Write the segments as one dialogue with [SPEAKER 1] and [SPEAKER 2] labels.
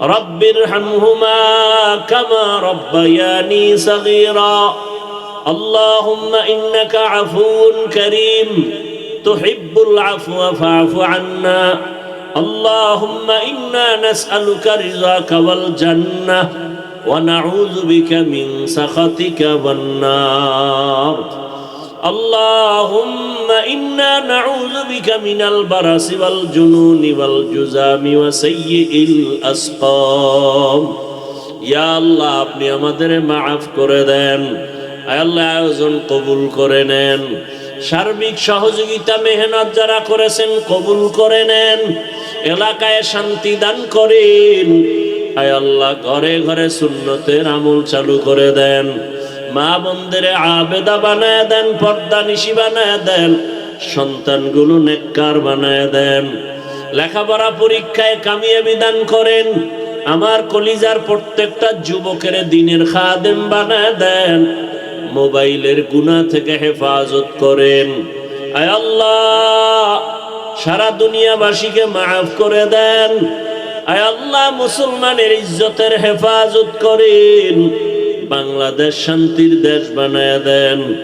[SPEAKER 1] رب ارحمهما كما ربياني صغيرا اللهم انك عفو كريم تحب العفو فاعف عنا اللهم انا نسالك رضاك والجنه ونعوذ بك من سخطك والنار اللهم إنا نعوذ بك من البرص والجنون والجزام وسيء الأسقام ইয়া আল্লাহ আপনি আমাদের মাফ করে দেন আয় আল্লাহ আয়োজন কবুল করে নেন সার্বিক সহযোগিতা মেহনত যারা করেছেন কবুল করে নেন এলাকায় শান্তি দান করেন আয় আল্লাহ ঘরে ঘরে সুন্নতের আমল চালু করে দেন মা বন্ধের আবেদা বানায় দেন, পর্দা নিশি বানায় দেন, সন্তানগুলো নেককার বানায় দেন। লেখাপড়া পরীক্ষায় কামিয়ে বিধান করেন, আমার কলিজার প্রত্যেকটা যুবকের দিনের খাদেম বানায় দেন, মোবাইলের গুণা থেকে হেফাজত করেন। আয় আল্লাহ, সারা দুনিয়াবাসীকে মাফ করে দেন। আয় আল্লাহ, মুসলমানের ইজ্জতের হেফাজত করেন। বাংলাদেশ শান্তির দেশ বানায় দেন।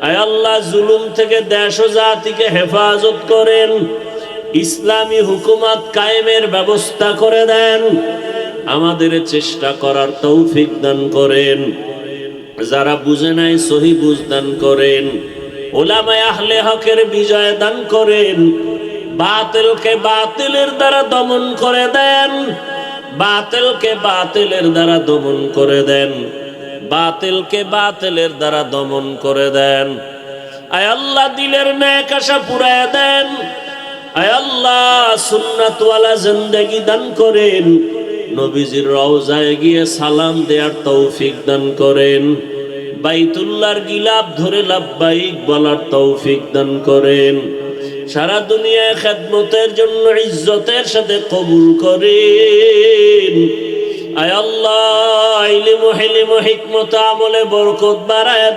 [SPEAKER 1] আয় আল্লাহ, জুলুম থেকে দেশ ও জাতিকে হেফাজত করেন। ইসলামী হুকুমত কায়েমের ব্যবস্থা করে দেন। আমাদের চেষ্টা করার তৌফিক দান করেন। যারা বুঝে নাই, সহি বুঝদান করেন। ওলামায় আহলে হকের বিজয় দান করেন। বাতিলকে বাতিলের দ্বারা দমন করে দেন। বাতিলকে বাতিলের দ্বারা দমন করে দেন। বাতিলকে বাতিলের দ্বারা দমন করে দেন। আয় আল্লাহ, দিলের ন্যাক আশা পুরায় দেন। আয় আল্লাহ, সুন্নাতওয়ালা জিন্দেগি দান করেন। নবীজির রওজায় গিয়ে সালাম দেওয়ার তৌফিক দান করেন। বাইতুল্লাহর গিলাপ ধরে লাভবাইক বলার তৌফিক দান করেন। সারা দুনিয়ায় খেদমতের জন্য ইজ্জতের সাথে কবুল করেন। আয় আল্লাহ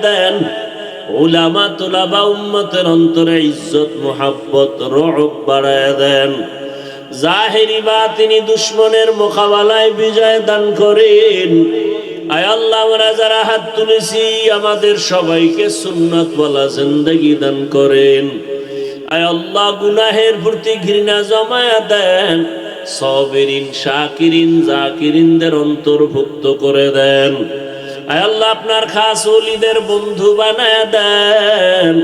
[SPEAKER 1] দেন। দেন। তিনি দুশ্মনের মোকাবেলায় বিজয় দান করেন। আয় আল্লাহ যারা হাত তুলেছি, আমাদের সবাইকে সুন্নত বলা জিন্দগি দান করেন। আয় আল্লাহ, গুনাহের প্রতি ঘৃণা জমায়া দেন। সবেরিন শাকিরিন জাকিরিনদের অন্তর্ভুক্ত করে দেন। আয় আল্লাহ, আপনার খাস অলিদের বন্ধু বানায় দেন।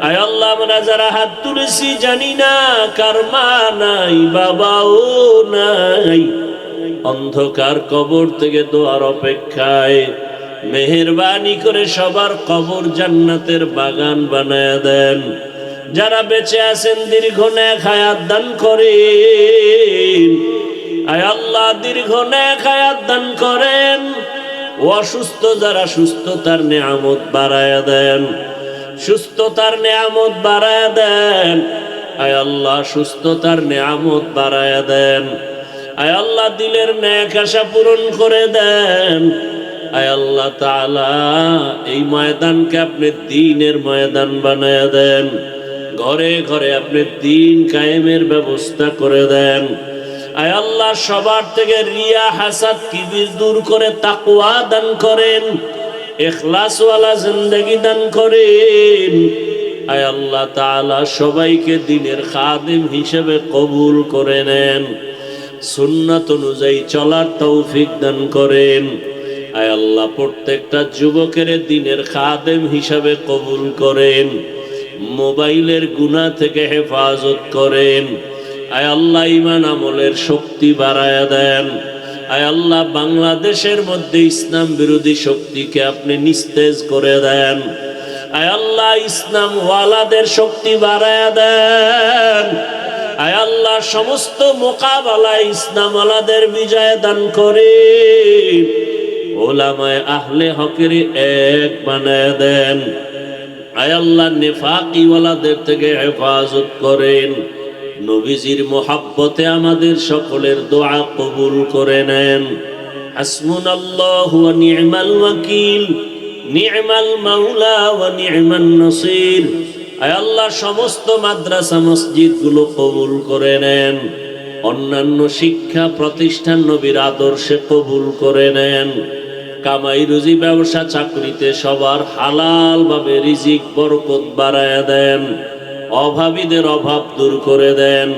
[SPEAKER 1] আয় আল্লাহ, আমরা যারা হাত তুলেছি, জানি না কার মা নাই, বাবাও নাই। অন্ধকার কবর থেকে দোয়ার অপেক্ষায় মেহরবানি করে সবার কবর জান্নাতের বাগান বানায় দেন। যারা বেঁচে আছেন, দীর্ঘ নেক হায়াত দান আয় আল্লাহ দীর্ঘ নেক হায়াত দান করেন। অসুস্থ যারা সুস্থতার নিয়ামত বাড়ায় দেন। সুস্থতার নিয়ামত বাড়ায় দেন। আয় আল্লাহ সুস্থতার নিয়ামত বাড়ায় দেন। আয় আল্লাহ দিলের ন্যাক আশা পূরণ করে দেন। আয় আল্লাহ তাআলা এই ময়দানকে আপনি দিনের ময়দান বানায় দেন। ঘরে ঘরে আপনি দিন কায়েমের ব্যবস্থা করে দেন। আল্লাহ, সবার থেকে রিয়া, হাসাদ, কিবির দূর করে, তাকওয়া দান করেন এখলাসওয়ালা জিন্দগি দান করেন। আয় আল্লাহ তাআলা, সবাইকে দিনের খাদিম হিসেবে কবুল করে নেন, সুন্নাত অনুযায়ী চলার তৌফিক দান করেন। আয় আল্লাহ, প্রত্যেকটা যুবকের দিনের খাদেম হিসাবে কবুল করেন, মোবাইলের গুণা থেকে হেফাজত করেন। আয় আল্লাহ ইমান আমলের শক্তি বাড়ায়া দেন। আয় আল্লাহ, বাংলাদেশের মধ্যে ইসলাম বিরোধী শক্তিকে আপনি নিস্তেজ করে দেন। আয় আল্লাহ, ইসলাম ওয়ালাদের শক্তি বাড়ায়া দেন। আয় আল্লাহ, সমস্ত মোকাবেলায় ইসলাম আলাদের বিজয় দান করে। ওলামায় আহলে হকের এক বানায় দেন। আয় আল্লাহ নেফাকিওয়ালাদের থেকে হেফাজত করেন। নবীজির মোহাব্বতে আমাদের সকলের দোয়া কবুল করে নেন। হাসমুন আল্লাহ নি'মাল ওয়াকিল, নি'মাল মাওলা ওয়া নি'মান নসির। আয় আল্লাহ, সমস্ত মাদ্রাসা মসজিদগুলো কবুল করে নেন। অন্যান্য শিক্ষা প্রতিষ্ঠান নবীর আদর্শে কবুল করে নেন। কামাই রুজি ব্যবসা চাকরিতে সবার হালাল ভাবে রিজিক, বরকত বাড়ায় দেন। অভাবীদের অভাব দূর করে দেন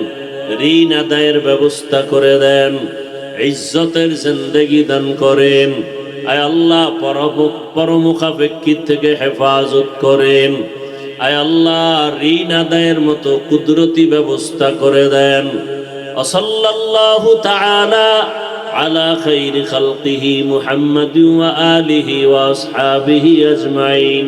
[SPEAKER 1] ঋণ আদায়ের ব্যবস্থা করে দেন ইজ্জতের জিন্দেগি দান করেন আয় আল্লাহ পরম- পরমুখাপেক্ষিত থেকে হেফাজত করেন আয় আল্লাহ ঋণ আদায়ের মতো কুদরতি ব্যবস্থা করে দেন অসল্লাল্লাহু তাআলা على خير خلقه محمد وآله وأصحابه أجمعين